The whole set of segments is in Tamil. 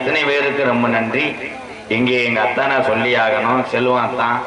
அத்தனை பேருக்கு ரொம்ப நன்றி. இங்கே எங்க அத்தானை சொல்லி ஆகணும். செல்வம் அத்தான்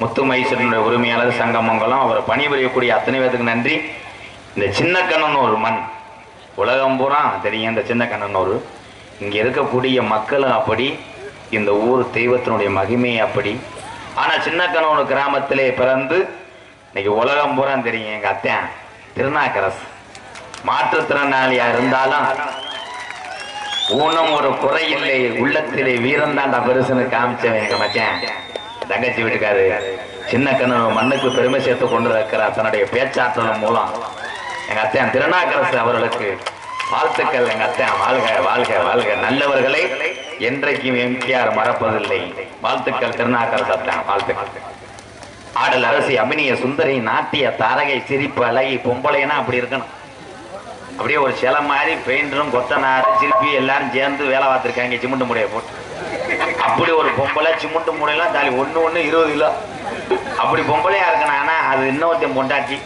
முத்து மைசூரனுடைய உரிமையாளர் சங்கமங்கலம். அவர் பணிபுரியக்கூடிய அத்தனை பேருக்கு நன்றி. இந்த சின்ன கண்ணனூர் மண். உலகம் பூரா தெரியும் இந்த சின்ன கண்ணனூர் இங்க இருக்கக்கூடிய மக்களும் அப்படி இந்த ஊர் தெய்வத்தினுடைய மகிமை அப்படி. ஆனா சின்ன கண்ணனூர் கிராமத்திலே பிறந்து இன்னைக்கு உலகம் பூரா தெரியும் எங்க அத்தன் திருநாக்கரசு. மாற்றுத்திறனாளியா இருந்தாலும் ஊனம் ஒரு குறை இல்லை. உள்ளத்திலே வீரம் தாண்டா பெருசுன்னு காமிச்சவன் எங்க மச்சான் தங்கச்சி வீட்டுக்காரு. சின்ன கண்ணு மண்ணுக்கு பெருமை சேர்த்து கொண்டு இருக்கிற தன்னுடைய பேச்சாற்றல் மூலம் எங்க அத்தையன் திருநாக்கரசு அவர்களுக்கு வாழ்த்துக்கள். எங்க அத்தையன் வாழ்க வாழ்க வாழ்க. நல்லவர்களை என்றைக்கும் எம்ஜிஆர் மறப்பதில்லை. வாழ்த்துக்கள் திருநாக்கரசு அத்தையன் வாழ்த்துக்கள். ஆடல் அரசி அபினிய சுந்தரி நாட்டிய தாரகை சிரிப்பு அழகி பொம்பளைனா அப்படி இருக்கணும். அப்படியே ஒரு சில மாதிரி பெயிண்டரும் கொத்தனார் சிற்பி எல்லாரும் சேர்ந்து வேலை பார்த்துருக்காங்க. சிமெண்ட் மூடையை போட்டு. அப்படி ஒரு பொம்பளை சிமெண்ட் மூடையெல்லாம் தாலி ஒன்று ஒன்று இருபது கிலோ. அப்படி பொம்பளையா இருக்கணும். ஆனா அது இன்னொருத்தன் பொண்டாட்டி.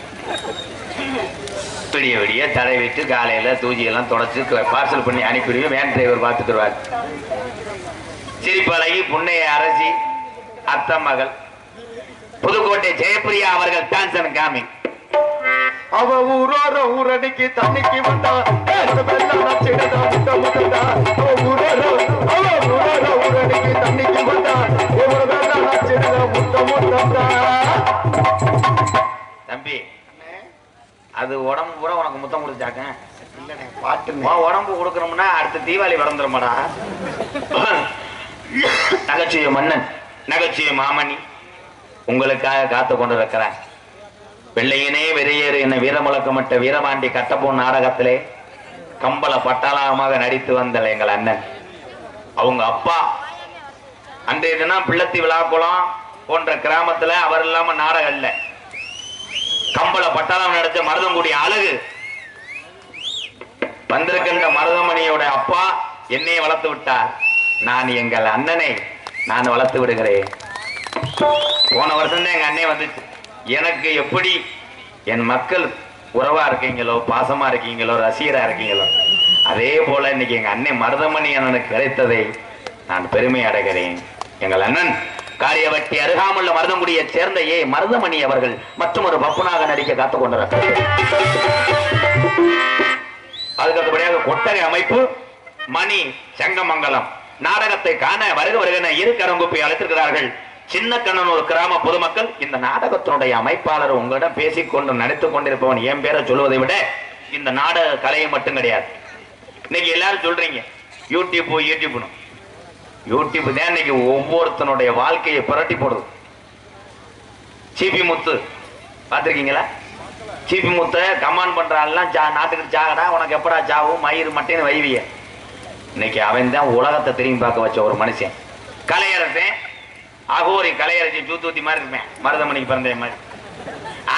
விடிய விடிய தடை விட்டு காலையில தூஜியெல்லாம் தொடச்சி பார்சல் பண்ணி அனுப்பிடுவோம் வேன் டிரைவர் பார்த்துக்குருவார் சிரிப்பழகி புன்னைய அரசி அத்த மகள். புதுக்கோட்டை ஜெயப்பிரியா அவர்கள் டான்சன் காமி அவ ஊரோர ஊரடிக்கு தண்ணிக்கு வந்தா நச்சிடதா முட்ட முட்டதா. அவ ஊரோர அவ ஊரோர ஊரடிக்கு தண்ணிக்கு வந்தா ஒரு வெள்ளம் நச்சிடதா முட்ட முட்டதா. தம்பி அது உடம்பு பூரா உனக்கு முத்தம் கொடுத்தாக்க. பாட்டு உடம்பு கொடுக்கணும்னா அடுத்த தீபாவளி வளர்ந்துருமாடா. நகைச்சுவை மன்னன் நகைச்சுவை மாமணி உங்களுக்காக காத்து கொண்டு இருக்கிறேன் வெள்ளையனே வெறியேறு என்ன வீரமுழக்கமிட்ட வீரமாண்டி கட்டப்போன் நாடகத்திலே கம்பள பட்டாளமாக நடித்து வந்தல எங்கள் அண்ணன். அவங்க அப்பா அன்றைய தினம் பிள்ளத்தி விழாக்குளம் போன்ற கிராமத்துல அவர் இல்லாம நாடகம் இல்லை. கம்பள பட்டாளம் நடிச்ச மருதங்குடி அழகு. வந்திருக்கின்ற மருதமணியோட அப்பா என்னையே வளர்த்து விட்டார். நான் எங்கள் அண்ணனை நான் வளர்த்து விடுகிறேன். போன வருஷம் தான் எங்க அண்ணே வந்துச்சு. எனக்கு எப்படி என் மக்கள் உறவா இருக்கீங்களோ பாசமா இருக்கீங்களோ ரசிகரா இருக்கீங்களோ அதே போல இன்னைக்கு எங்க அண்ணன் மருதமணி அண்ணனுக்கு கிடைத்ததை நான் பெருமை அடைகிறேன். எங்கள் அண்ணன் காரியவட்டி அருகாமுள்ள மருதமுடியை சேர்ந்த ஏ மருதமணி அவர்கள் மற்றும் ஒரு பப்புனாக நடிக்க காத்துக் கொண்டிருக்கிறார். அதுக்கு அடுத்தபடியாக கொட்டகை அமைப்பு மணி செங்கமங்கலம் நாடகத்தை காண வருக வருகிற இரு கரங்குப்பை அழைத்திருக்கிறார்கள். சின்ன கண்ணனூர் கிராம பொதுமக்கள் இந்த நாடகத்தினுடைய அமைப்பாளர் உங்களிடம் பேசிக்கொண்டு நடித்துக் கொண்டிருப்பவன் என் பேரை சொல்வதை விட இந்த நாடக கலையை மட்டும் கிடையாது. இன்னைக்கு எல்லாரும் சொல்றீங்க யூடியூப் யூடியூப்னு யூடியூப் தான் இன்னைக்கு ஒவ்வொருத்தனுடைய வாழ்க்கையை புரட்டி போடுது. சிபி முத்து பார்த்துருக்கீங்களா? சிபி முத்த கமாண்ட் பண்றான்லாம் ஜா நாட்டுக்கு ஜாகடா உனக்கு எப்படா ஜாவும் மயிர் மட்டைன்னு வைவிய. இன்னைக்கு அவன் தான் உலகத்தை திரும்பி பார்க்க வச்ச ஒரு மனுஷன். கலையரசன் அகோரி கலையரசி தூத்தூத்தி மாதிரி இருப்பேன் மருதமணிக்கு பிறந்த மாதிரி.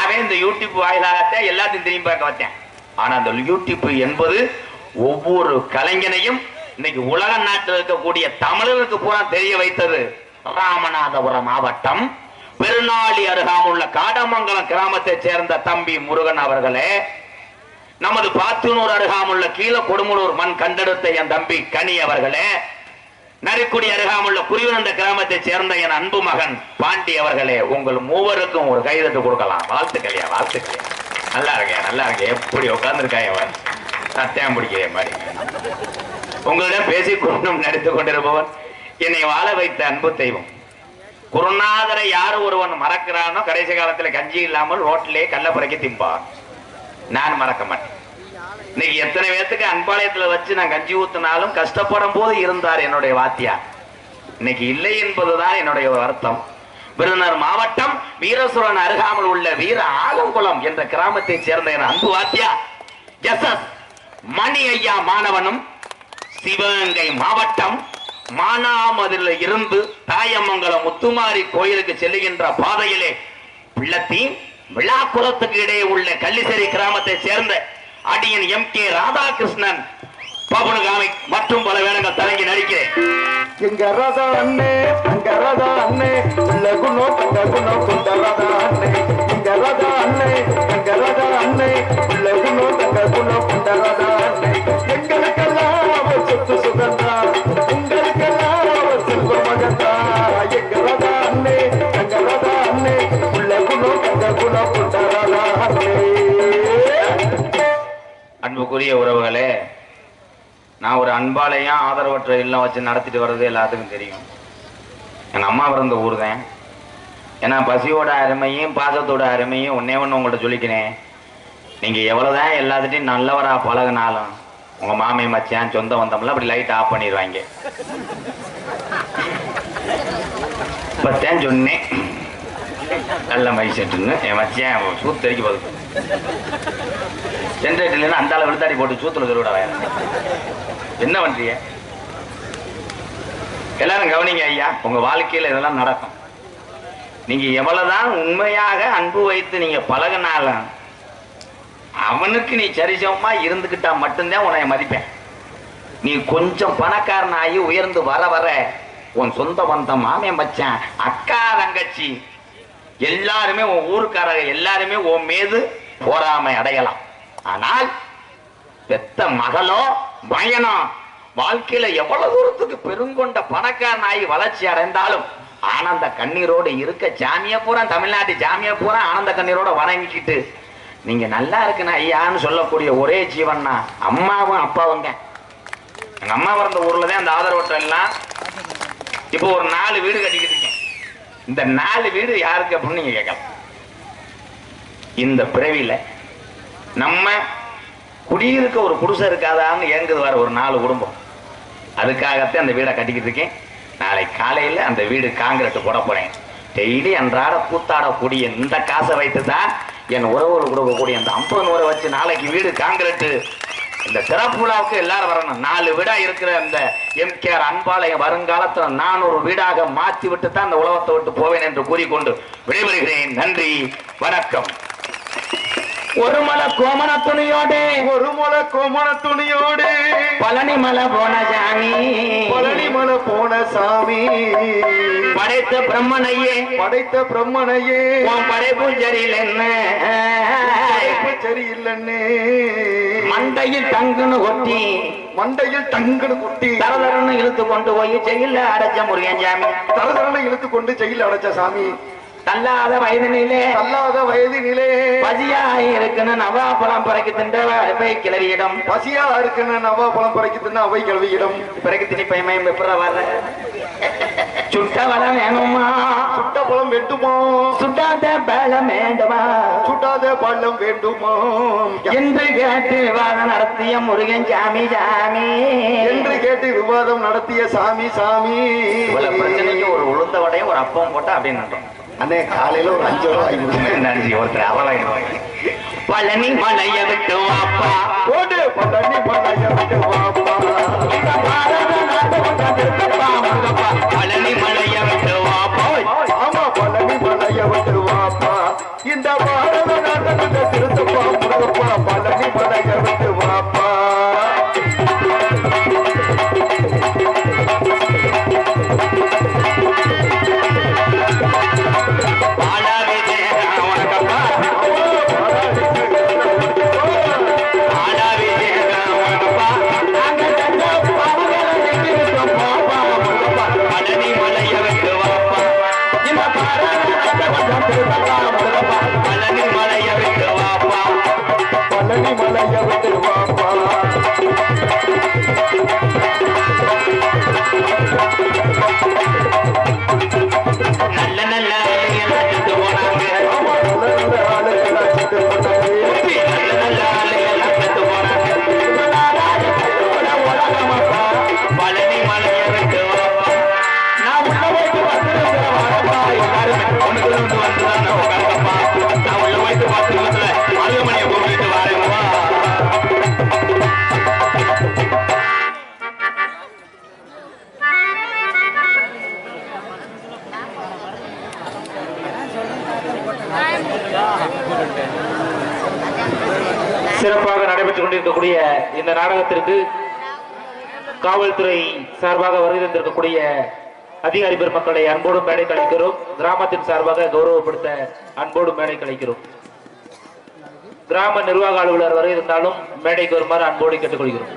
அவன் இந்த யூடியூப் வாயிலாகத்தான் எல்லாத்தையும் திரும்பி பார்க்க வச்சேன். ஆனா அந்த யூடியூப் என்பது ஒவ்வொரு கலைஞனையும் இன்னைக்கு உலக நாட்டில் இருக்கக்கூடிய தமிழருக்கு பூரா தெரிய வைத்தது. ராமநாதபுரம் மாவட்டம் பெருநாளி அருகாமுள்ள காடமங்கலம் கிராமத்தை சேர்ந்த தம்பி முருகன் அவர்களே நமது பாத்தூனூர் அருகாமுள்ள கீழ கொடுமுலூர் மண் கண்டெடுத்த என் தம்பி கனி அவர்களே நரிக்குடி அருகாமுள்ள குறிவனந்த கிராமத்தை சேர்ந்த என் அன்பு மகன் பாண்டி அவர்களே உங்கள் மூவருக்கும் ஒரு கைதட்டு கொடுக்கலாம். வாழ்த்துக்கல்யா வாழ்த்துக்கல்யா நல்லா இருக்கேன் நல்லா இருக்கேன் எப்படி உட்கார்ந்துருக்காங்க அவன்? சத்தியம் பிடிக்கிற மாதிரி. உங்களிடம் பேசி கொண்டும் நடித்து கொண்டிருப்பவன் என்னை வாழ வைத்த அன்பு தெய்வம். குருநாதரை யார் ஒருவன் மறக்கிறானோ கடைசி காலத்துல கஞ்சி இல்லாமல் ரோட்டிலே கள்ளப்புறைக்கு திம்பான். நான் மறக்க மாட்டேன். இன்னைக்கு எத்தனை பேர்த்துக்கு அன்பாளையத்துல வச்சு நான் கஞ்சி ஊத்தினாலும் கஷ்டப்படும் போது இருந்தார் என்னுடைய வாத்தியார். இன்னைக்கு இல்லை என்பதுதான் என்னுடைய வருத்தம் விருதுநகர் மாவட்டம் வீரசுரன் அருகாமல் உள்ள வீர ஆலங்குளம் என்ற கிராமத்தை சேர்ந்த என் அன்பு வாத்தியா எஸ் எஸ் மணி ஐயா மாணவனும் சிவகங்கை மாவட்டம் மானாமதில் இருந்து தாயமங்கலம் முத்துமாரி கோயிலுக்கு செல்லுகின்ற பாதையிலே பிள்ளத்தின் விழாக்குளத்துக்கு இடையே உள்ள கள்ளிசேரி கிராமத்தை சேர்ந்த அடியின் எம் கே ராதாகிருஷ்ணன். பாபனு காமிக் மற்றும் பல வேடங்கள் தலைங்கி நடிக்கிறேன். எங்க ராதா அண்ணே அங்க ராதா அண்ணே உள்ள குணம் கொண்ட குணம் கொண்ட ராதா அண்ணே. எங்க ராதா அண்ணே அங்க ராதா அண்ணே உள்ள குணம் கொண்ட குணம் கொண்ட ராதா அண்ணே. எங்களுக்கெல்லாம் சொத்து சுகந்தா. உங்களுக்கெல்லாம் செல்வ மகந்தா. எங்க ராதா அண்ணே அங்க ராதா அன்புக்குரிய உறவுகளே நான் ஒரு அன்பாலையும் ஆதரவற்ற இல்லம் வச்சு நடத்திட்டு வர்றது எல்லாத்துக்கும் தெரியும். எங்கள் அம்மா பிறந்த ஊர் தான் ஏன்னா பசியோட அருமையும் பாசத்தோட அருமையும் ஒன்னே ஒன்று உங்கள்கிட்ட சொல்லிக்கிறேன். நீங்கள் எவ்வளோதான் எல்லாத்துட்டையும் நல்லவராக பழகுனாலும் உங்கள் மாமி மச்சான் சொந்த வந்தோம்ல அப்படி லைட் ஆஃப் பண்ணிடுவாங்க. இப்போத்தான் சொன்னேன். நல்ல மைசெட்டுன்னு என் மச்சான் சூத்து தெரிக்க ஜென்ரேட்டர் இல்லைன்னா அந்த ஆளை விழுத்தாடி போட்டு சூத்துல சொல்லிவிட என்ன பண்றீங்க? எல்லாரும் கவனிங்க ஐயா உங்க வாழ்க்கையில இதெல்லாம் நடக்கும். நீங்க எவ்வளவுதான் உண்மையாக அன்பு வைத்து நீங்க பழகினாலும் அவனுக்கு நீ சரிசமமா இருந்துகிட்டா மட்டும்தான் உன்னை மதிப்பேன். நீ கொஞ்சம் பணக்காரனாகி உயர்ந்து வர வர உன் சொந்த பந்தம் மாமே மச்சான் அக்கா தங்கச்சி எல்லாருமே உன் ஊருக்காரங்க எல்லாருமே உன் மீது போராமை அடையலாம். ஆனால் பெத்த மகளோ பயனோ வாழ்க்கையில எவ்வளவு தூரத்துக்கு பெருங்கொண்ட பணக்காரன் ஆகி வளர்ச்சி அடைந்தாலும் ஆனந்த கண்ணீரோடு இருக்க ஜாமிய பூரா தமிழ்நாட்டு ஜாமிய பூரா ஆனந்த கண்ணீரோட வணங்கிக்கிட்டு நீங்க நல்லா இருக்குன்னு ஐயான்னு சொல்லக்கூடிய ஒரே ஜீவன்னா அம்மாவும் அப்பாவுங்க. எங்க அம்மா பிறந்த ஊர்ல தான் அந்த ஆதரவற்ற எல்லாம். இப்போ ஒரு நாலு வீடு கட்டிக்கிட்டு இருக்கேன். இந்த நாலு வீடு யாருக்கு அப்படின்னு நீங்க கேட்கலாம். இந்த பிறவியில நம்ம குடியிருக்க ஒரு குடிசை இருக்காதான்னு ஏங்குது வர ஒரு நாலு குடும்பம். அதுக்காகத்தான் அந்த வீடை கட்டிக்கிட்டு இருக்கேன். நாளை காலையில் அந்த வீடு காங்கிரட்டு போட போறேன். டெய்லி அன்றாட கூத்தாடக்கூடிய இந்த காசை வைத்து தான் என் உறவுகள் கொடுக்கக்கூடிய அந்த ஐம்பது நூறை வச்சு நாளைக்கு வீடு காங்கிரட்டு இந்த சிறப்பு விழாவுக்கு எல்லாரும் வரணும். நாலு வீடா இருக்கிற அந்த எம்கேஆர் அன்பாளையம் வருங்காலத்தில் நான் ஒரு வீடாக மாற்றி விட்டு தான் அந்த உலகத்தை விட்டு போவேன் என்று கூறிக்கொண்டு விடைபெறுகிறேன். நன்றி. வணக்கம். ஒரு மலை கோமண துணியோடு. ஒரு முளை கோமண துணியோடு. பழனி மலை போன சாமி. பழனிமலை போன சாமி. படைத்த பிரம்மனையே. படைத்த பிரம்மனையே. உன் படைப்பு சரியில்லைன்னு. சரியில்லைன்னு. மண்டையில் தங்குன்னு ஒட்டி மண்டையில் தங்கடு குட்டி. தரதரன்னு இழுத்து கொண்டு போய் ஜெயில அடைச்ச முருகன் சாமி. தரதரனை இழுத்து கொண்டு ஜெயில அடைச்ச சாமி. தள்ளாத வயதினிலே. தள்ளாத வயதினிலே. பசியாய் இருக்குன்னு நவாப்பழம் பறக்கி தின்ற போய் கிளவியிடம் பசியா இருக்குன்னு நவா பழம் பறைக்கு தின்ன அவை கல்வியிடம் பிறகு திணிப்பைமையும் எப்பற வர்ற சுட்ட வளம் வேணுமா? சுட்ட பழம் வேண்டுமா? சுட்டாத பலம் வேண்டுமா? சுட்டாத பழம் வேண்டுமா? என்று கேட்டு விவாதம் நடத்திய முருகன் சாமி சாமி. என்று கேட்டு விவாதம் நடத்திய சாமி சாமி. பிரச்சனைக்கு ஒரு உளுந்த வடையும் ஒரு அப்பம் போட்டா அப்படின்னு அண்ணே காலையில ஒரு அஞ்சு ரூபா வாங்கி கொடுத்தேன். நன்றி ஒருத்தர் அவளை பழனி மலைய விட்டு வாப்பா போடு பழனி மலைய விட்டு வாப்பா இந்த பாரத நாட்டு உன்னை திருத்தப்பா முருகப்பா. பழனி மலைய விட்டு வாப்பா ஆமா பழனி மலைய விட்டு வாப்பா இந்த பாரத நாட்டில் திருத்தப்பா முருகப்பா நாடகத்திற்கு காவல்துறை சார்பாக வருகை தந்திருக்கக்கூடிய அதிகாரி பெருமக்களை அன்போடும் மேடை கழிக்கிறோம் கிராமத்தின் சார்பாக கௌரவப்படுத்த அன்போடும் மேடை கழிக்கிறோம் கிராம நிர்வாக அலுவலர் வரை இருந்தாலும் மேடைக்கு வருமாறு அன்போடு கேட்டுக்கொள்கிறோம்.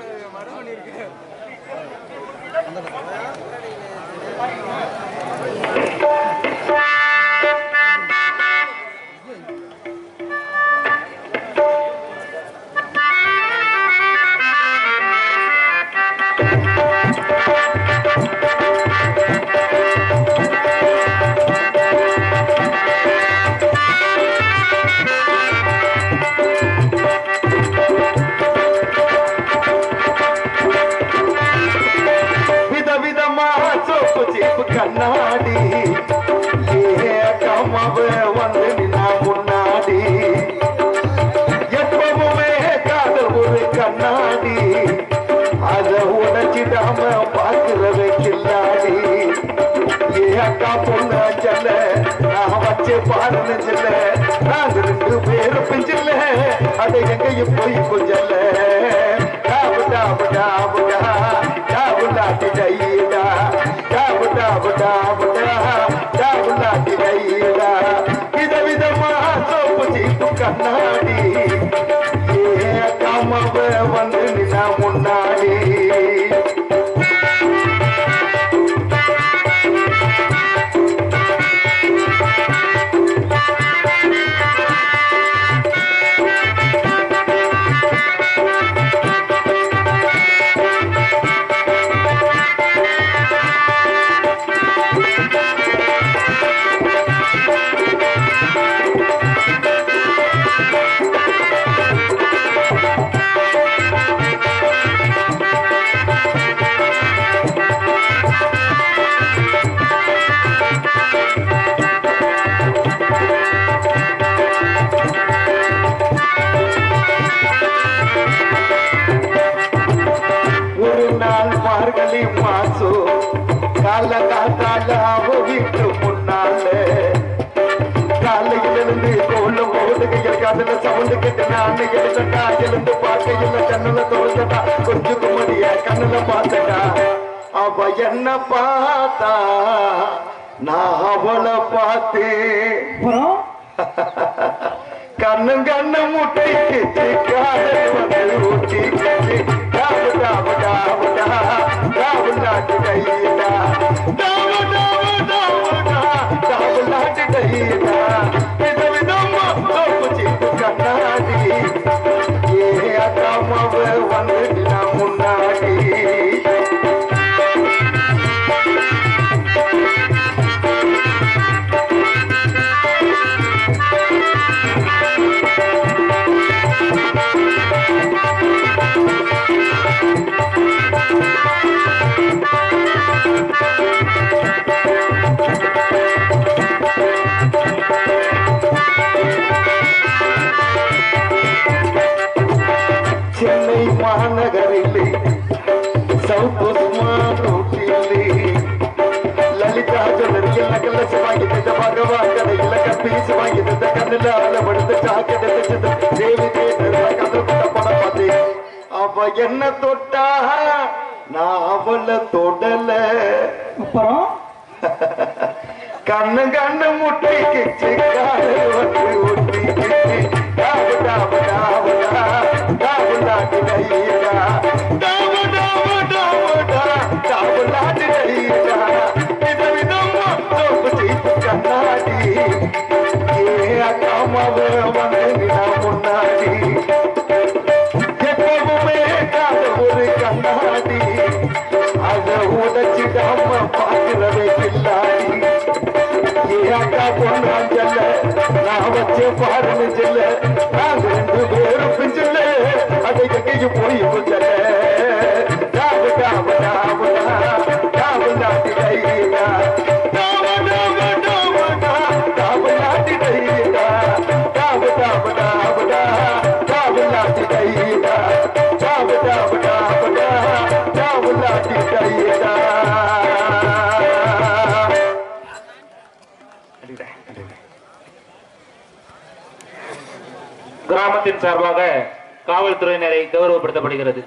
வச்சே பாருன்னு செல்ல நாங்க ரெண்டு பேரும் பிஞ்சில்ல அதை எங்கேயும் போய் கொஞ்சல்ல டாபு டாபு டாபு டா டாபு லாட்டி டைடா டாபு டாபு டாபு டா டாபு லாட்டி டைடா வித விதமா சோப்பு சீப்பு கண்ணாடி வீட்டு முன்னால காலையில இருந்து கோலம் போடுகையில் காதல சவுண்டு கேட்டு நான் எழுந்தட்டா எழுந்து பார்க்கையில் கண்ணுல தோன்றட்டா கொஞ்சம் குமடிய கண்ணுல பார்த்தட்டா அவ என்ன பார்த்தா நான் அவளை பார்த்தேன் கண்ணு கண்ணு முட்டைக்கு காதல் வந்து ஊட்டிக்கிச்சு டாபு டாபு டாபு டா அவ என்ன தொட்டா நான் அவள தொடல அப்புறம்? கண்ணு கண்ணு முட்டை கிச்சு காலை ஒட்டி ஒட்டி டாபு ஏக்கா பொண்ணான் செல்ல நான் வச்சே பாருன்னு செல்ல நாங்க ரெண்டு பேரும் பிஞ்சல அதை சார்பாக காவல்துறையினரை கௌரவப்படுத்தப்படுகிறது.